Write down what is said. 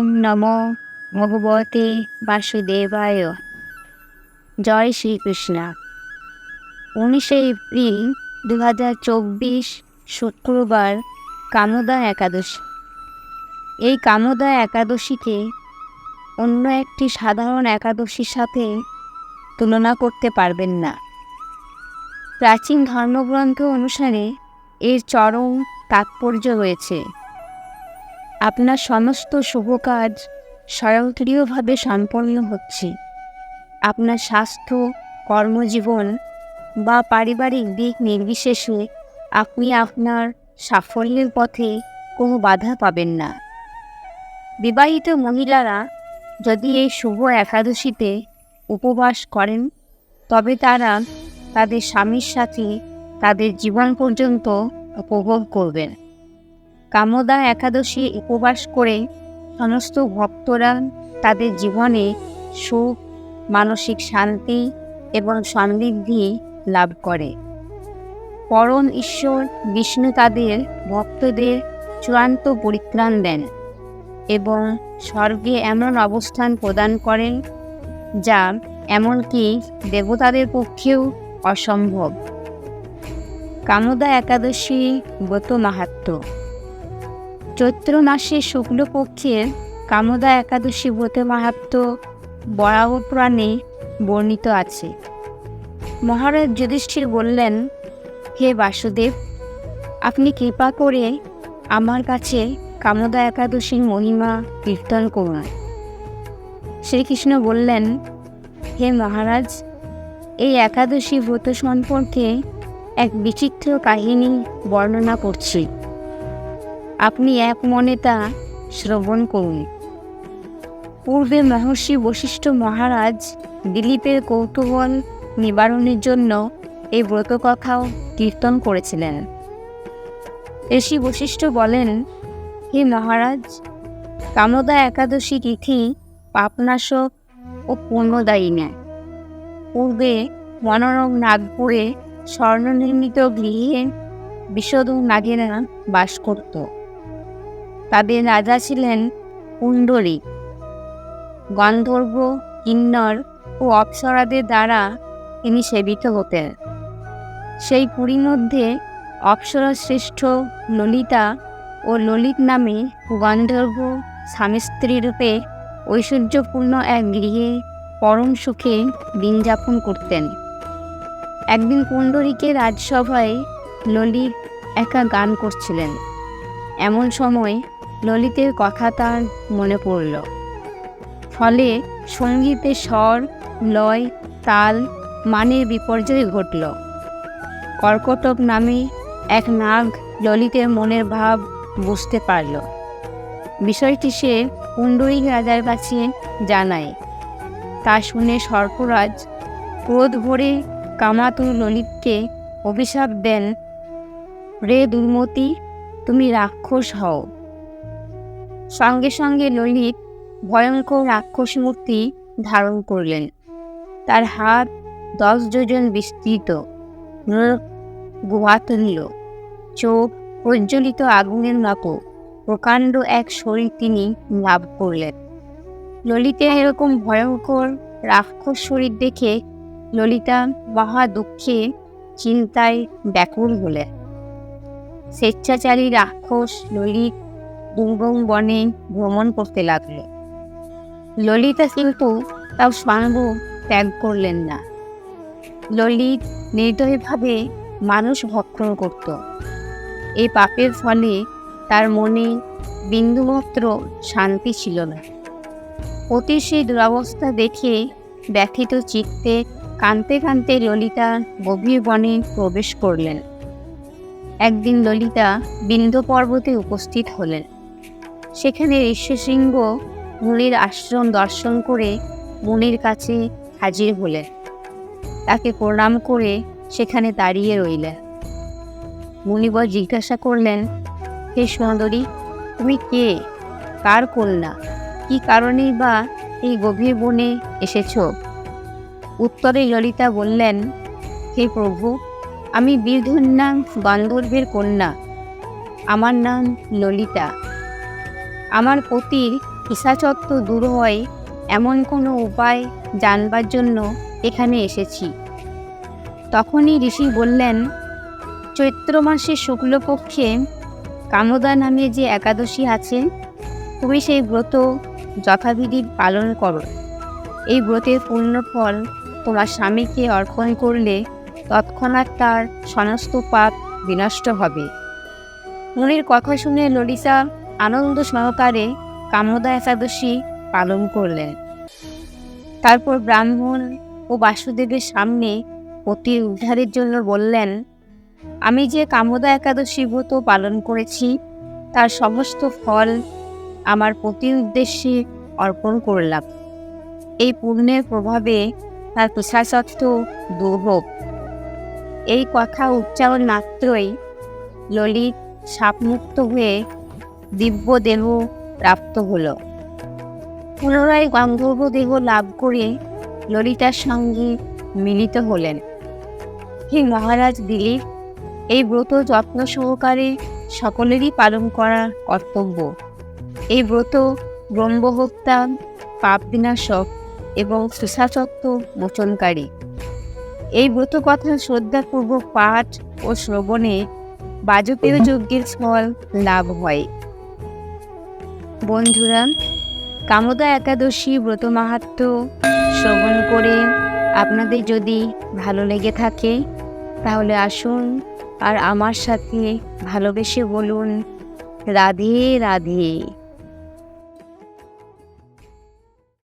ওম নম ভগবতে বাসুদেবায়। জয় শ্রীকৃষ্ণ। উনিশে এপ্রিল দু হাজার চব্বিশ শুক্রবার কামোদা একাদশী। এই কামোদা একাদশীকে অন্য একটি সাধারণ একাদশীর সাথে তুলনা করতে পারবেন না। প্রাচীন ধর্মগ্রন্থ অনুসারে এর চরম তাৎপর্য রয়েছে। আপনার সমস্ত শুভ কাজ স্বয়ংক্রিয়ভাবে সম্পন্ন হচ্ছে। আপনার স্বাস্থ্য, কর্মজীবন বা পারিবারিক দিক নির্বিশেষে আপনি আপনার সাফল্যের পথে কোনো বাধা পাবেন না। বিবাহিত মহিলারা যদি এই শুভ একাদশীতে উপবাস করেন, তবে তারা তাদের স্বামীর সাথে তাদের জীবন পর্যন্ত উপভোগ করবেন। কামদা একাদশী উপবাস করে সমস্ত ভক্তরা তাদের জীবনে সুখ, মানসিক শান্তি এবং সমৃদ্ধি লাভ করে। পরম ঈশ্বর বিষ্ণু তাদের ভক্তদের চূড়ান্ত পরিত্রাণ দেন এবং স্বর্গে এমন অবস্থান প্রদান করেন যা এমনকি দেবতাদের পক্ষেও অসম্ভব। কামদা একাদশী ব্রত মাহাত্ম। চৈত্র মাসে শুক্লপক্ষের কামদা একাদশী ব্রত মাহাত্ম বরাহ পুরাণে বর্ণিত আছে। মহারাজ যুধিষ্ঠির বললেন, হে বাসুদেব, আপনি কৃপা করে আমার কাছে কামদা একাদশীর মহিমা কীর্তন করুন। শ্রীকৃষ্ণ বললেন, হে মহারাজ, এই একাদশী ব্রত সম্পর্কে এক বিচিত্র কাহিনী বর্ণনা করছি। আপনি এক মনে তা শ্রবণ করুন। পূর্বে মহর্ষি বশিষ্ঠ মহারাজ দিলীপের কৌতূহল নিবারণের জন্য এই ব্রতকথাও কীর্তন করেছিলেন। ঋষি বশিষ্ঠ বলেন, হে মহারাজ, কামদা একাদশী তিথি পাপনাশক ও পুণ্যদায়ী নেয় পূর্বে মনোরম নাগপুরে স্বর্ণনির্মিত গৃহে বিশদ নাগেরা বাস করত। তাদের রাজা ছিলেন কুণ্ডলী গন্ধর্ব, কিন্নর ও অপ্সরাদের দ্বারা তিনি সেবিত হতেন। সেই পুরীর মধ্যে অপ্সরা শ্রেষ্ঠ ললিতা ও ললিত নামে গন্ধর্ব স্বামী স্ত্রী রূপে ঐশ্বর্যপূর্ণ এক গৃহে পরম সুখে দিন যাপন করতেন। একদিন কুণ্ডরীকে রাজসভায় ললিত একা গান করছিলেন। এমন সময় ললিতের কথা তার মনে পড়ল। ফলে সঙ্গীতে স্বর, লয়, তাল, মানের বিপর্যয় ঘটল। কর্কটক নামে এক নাগ ললিতের মনের ভাব বুঝতে পারল। বিষয়টি সে কুণ্ডরী রাজার কাছে জানায়। তা শুনে সর্পরাজ ক্রোধ ভরে কামাতুর ললিতকে অভিশাপ দেন, রে দুর্মতি, তুমি রাক্ষস হও। সঙ্গে সঙ্গে ললিত ভয়ঙ্কর রাক্ষস মূর্তি ধারণ করলেন। তার হাত দশ যোজন বিস্তৃত মুখ গুহাতুল্য চোখ প্রজ্বলিত আগুনের মতো, প্রকাণ্ড এক শরীর তিনি লাভ করলেন। ললিতের এরকম ভয়ঙ্কর রাক্ষস শরীর দেখে ললিতা মহা দুঃখে চিন্তায় ব্যাকুল হলেন। স্বেচ্ছাচারী রাক্ষস ললিত দুর্গম বনে ভ্রমণ করতে লাগল। ললিতা কিন্তু তাও স্বর্গ ত্যাগ করলেন না। ললিত নির্দয়ভাবে মানুষ ভক্ষণ করত। এই পাপের ফলে তার মনে বিন্দুমাত্র শান্তি ছিল না। অতির সেই দুরবস্থা দেখে ব্যথিত চিত্তে কাঁদতে কাঁদতে ললিতা গভীর বনে প্রবেশ করলেন। একদিন ললিতা বিন্ধ্য পর্বতে উপস্থিত হলেন। সেখানে ঋষ্যশৃঙ্গ মুনির আশ্রম দর্শন করে মুনির কাছে হাজির হলেন। তাকে প্রণাম করে সেখানে দাঁড়িয়ে রইলেন। মুনিবর জিজ্ঞাসা করলেন, হে সুন্দরী, তুমি কে? কার কন্যা? কি কারণেই বা এই গভীর বনে এসেছ? উত্তরে ললিতা বললেন, হে প্রভু, আমি বীরধন্যা গন্ধর্বের কন্যা। আমার নাম ললিতা। আমার পতির পিসাচত্ব দূর হয় এমন কোনো উপায় জানবার জন্য এখানে এসেছি। তখনই ঋষি বললেন, চৈত্র মাসের শুক্লপক্ষে কামদা নামে যে একাদশী আছে, তুমি সেই ব্রত যথাবিধি পালন করো। এই ব্রতের পূর্ণ ফল তোমার স্বামীকে অর্পণ করলে তৎক্ষণাৎ তার সমস্ত পাপ বিনষ্ট হবে। মুনির কথা শুনে ললিতা আনন্দ সহকারে কামদা একাদশী পালন করলেন। তারপর ব্রাহ্মণ ও বাসুদেবের সামনে পতির উদ্ধারের জন্য বললেন, আমি যে কামদা একাদশী ব্রত পালন করেছি, তার সমস্ত ফল আমার পতির উদ্দেশ্যে অর্পণ করলাম। এই পুণ্যের প্রভাবে তার পিসাসত্ব দূর হোক এই কথা উচ্চারণ মাত্রই ললিত সাপমুক্ত হয়ে দিব্য দেহ প্রাপ্ত হল। পুনরায় গন্ধর্ব দেহ লাভ করে ললিতার সঙ্গে মিলিত হলেন। হে মহারাজ দিলীপ, এই ব্রত যত্ন সহকারে সকলেরই পালন করা কর্তব্য। এই ব্রত ব্রহ্মহত্যা পাপ বিনাশক এবং সুশাসত্ব মোচনকারী। এই ব্রত কথা শ্রদ্ধাপূর্বক পাঠ ও শ্রবণে বাজপেয় যজ্ঞের ফল লাভ হয়। বন্ধুরা কামদা একাদশী ব্রত মাহাত্ম শ্রবণ করে আপনাদের যদি ভালো লেগে থাকে, তাহলে আসুন আর আমার সাথে ভালোবেসে বলুন, রাধে রাধে।